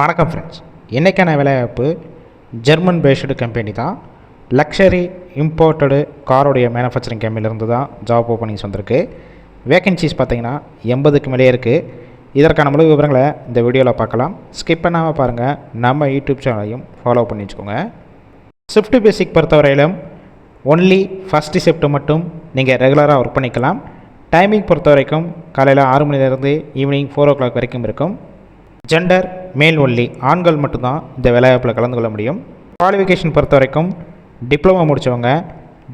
வணக்கம் ஃப்ரெண்ட்ஸ் இன்றைக்கான வேலைவாய்ப்பு ஜெர்மன் பேஸ்டு கம்பெனி தான். லக்ஸரி இம்போர்ட்டடு காரோடைய மேனுஃபேக்சரிங் கம்பெனிலேருந்து தான் ஜாப் ஓப்பனிங்ஸ் வந்திருக்கு. வேகன்சிஸ் பார்த்தீங்கன்னா எண்பதுக்கு மேலே இருக்குது இதற்கான முழு விவரங்களை இந்த வீடியோவில் பார்க்கலாம். ஸ்கிப் பண்ணாமல் பாருங்கள் நம்ம யூடியூப் சேனலையும் ஃபாலோ பண்ணி வச்சுக்கோங்க. ஸ்விஃப்ட் பேசிக் பொறுத்தவரையிலும் ஒன்லி ஃபஸ்ட்டு ஷிஃப்ட் மட்டும் நீங்கள் ரெகுலராக ஒர்க் பண்ணிக்கலாம். டைமிங் பொறுத்த வரைக்கும் காலையில் ஆறு மணிலேருந்து ஈவினிங் ஃபோர் ஓ கிளாக் வரைக்கும் இருக்கும். ஜெண்டர் மேல் ஒன்லி ஆண்கள் மட்டும்தான் இந்த வேலைவாய்ப்பில் கலந்து கொள்ள முடியும். குவாலிஃபிகேஷன் பொறுத்த வரைக்கும் டிப்ளமோ முடித்தவங்க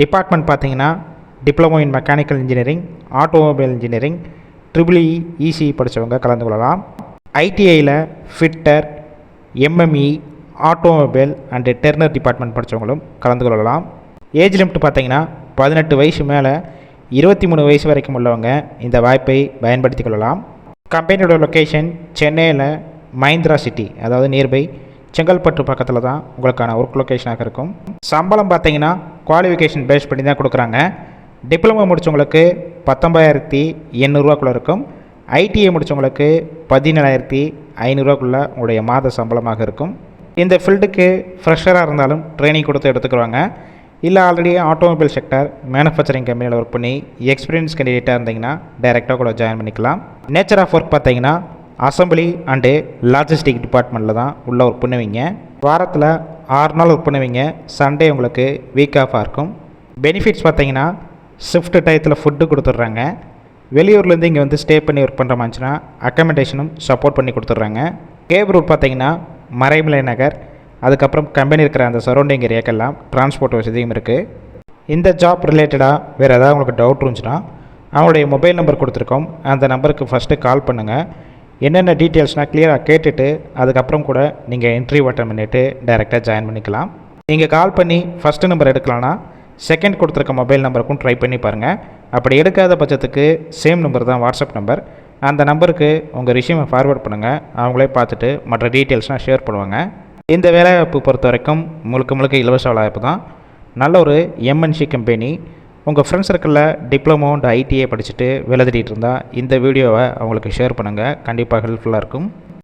டிபார்ட்மெண்ட் பார்த்தீங்கன்னா diploma in mechanical engineering automobile engineering triple E EC படித்தவங்க கலந்து கொள்ளலாம். ஐடிஐயில் fitter MME automobile and turner department படித்தவங்களும் கலந்து கொள்ளலாம். ஏஜ் லிமிட் பார்த்தீங்கன்னா பதினெட்டு வயசு மேலே இருபத்தி மூணு வயசு வரைக்கும் உள்ளவங்க இந்த வாய்ப்பை பயன்படுத்தி கொள்ளலாம். கம்பெனியோட லொக்கேஷன் சென்னையில் மஹிந்திரா சிட்டி அதாவது நியர்பை செங்கல்பட்டு பக்கத்தில் தான் உங்களுக்கான ஒர்க் லொக்கேஷனாக இருக்கும். சம்பளம் பார்த்தீங்கன்னா குவாலிஃபிகேஷன் பேஸ் பண்ணி தான் கொடுக்குறாங்க. டிப்ளமோ முடித்தவங்களுக்கு பத்தொம்பதாயிரத்தி எண்ணூறுரூவாக்குள்ளே இருக்கும். ஐடிஐ முடித்தவங்களுக்கு பதினேழாயிரத்தி ஐநூறுரூவாக்குள்ளே உங்களுடைய மாத சம்பளமாக இருக்கும். இந்த ஃபீல்டுக்கு ஃப்ரெஷராக இருந்தாலும் ட்ரைனிங் கொடுத்து எடுத்துக்கிறாங்க இல்லை ஆல்ரெடி ஆட்டோமொபைல் செக்டர் மேனுஃபேக்சரிங் கம்பெனியில் ஒர்க் பண்ணி எக்ஸ்பீரியன்ஸ் கேண்டிடேட்டாக இருந்தீங்கன்னா டைரெக்டாக கூட ஜாயின் பண்ணிக்கலாம். நேச்சர் ஆஃப் ஒர்க் பார்த்தீங்கன்னா அசம்பிளி அண்டு லாஜிஸ்டிக் டிபார்ட்மெண்ட்டில் தான் உள்ளே ஒர்க் பண்ணுவீங்க. வாரத்தில் ஆறு நாள் ஒர்க் பண்ணுவீங்க. சண்டே உங்களுக்கு வீக் ஆஃபாக இருக்கும். பெனிஃபிட்ஸ் பார்த்தீங்கன்னா ஷிஃப்ட் டயத்தில் ஃபுட்டு கொடுத்துட்றாங்க. வெளியூர்லேருந்து இங்கே வந்து ஸ்டே பண்ணி ஒர்க் பண்ணுற மாதிரிச்சுன்னா அக்கமெண்டேஷனும் சப்போர்ட் பண்ணி கொடுத்துட்றாங்க. கேப் ரூட் பார்த்தீங்கன்னா மறைமலை நகர் அதுக்கப்புறம் கம்பெனி இருக்கிற அந்த சரௌண்டிங் ஏரியாக்கெல்லாம் டிரான்ஸ்போர்ட் வசதியும் இருக்குது இந்த ஜாப் ரிலேட்டடாக வேறு ஏதாவது உங்களுக்கு டவுட் இருந்துச்சுன்னா அவங்களுடைய மொபைல் நம்பர் கொடுத்துருக்கோம். அந்த நம்பருக்கு ஃபஸ்ட்டு கால் பண்ணுங்கள் என்னென்ன டீட்டெயில்ஸ்னால் கிளியராக கேட்டுட்டு அதுக்கப்புறம் கூட நீங்கள் இன்டர்வியூ அட்டன் பண்ணிவிட்டு டைரெக்டாக ஜாயின் பண்ணிக்கலாம். நீங்கள் கால் பண்ணி ஃபஸ்ட்டு நம்பர் எடுக்கலான்னா செகண்ட் கொடுத்துருக்க மொபைல் நம்பருக்கும் ட்ரை பண்ணி பாருங்கள் அப்படி எடுக்காத பட்சத்துக்கு சேம் நம்பர் தான் வாட்ஸ்அப் நம்பர் அந்த நம்பருக்கு உங்கள் ரிஷ்யூமை ஃபார்வேர்ட் பண்ணுங்கள் அவங்களே பார்த்துட்டு மற்ற டீட்டெயில்ஸ்லாம் ஷேர் பண்ணுவாங்க. இந்த வேலைவாய்ப்பு பொறுத்த வரைக்கும் முழுக்க முழுக்க இலவச வேலைவாய்ப்பு தான். நல்ல ஒரு எம்என்சி கம்பெனி உங்கள் ஃப்ரெண்ட்ஸ் சர்க்கிளில் டிப்ளமோ அண்ட் ஐடிஐ படிச்சுட்டு வேலை தேடிட்டு இருந்தால் இந்த வீடியோவை அவங்களுக்கு ஷேர் பண்ணுங்கள் கண்டிப்பாக ஹெல்ப்ஃபுல்லாக இருக்கும்.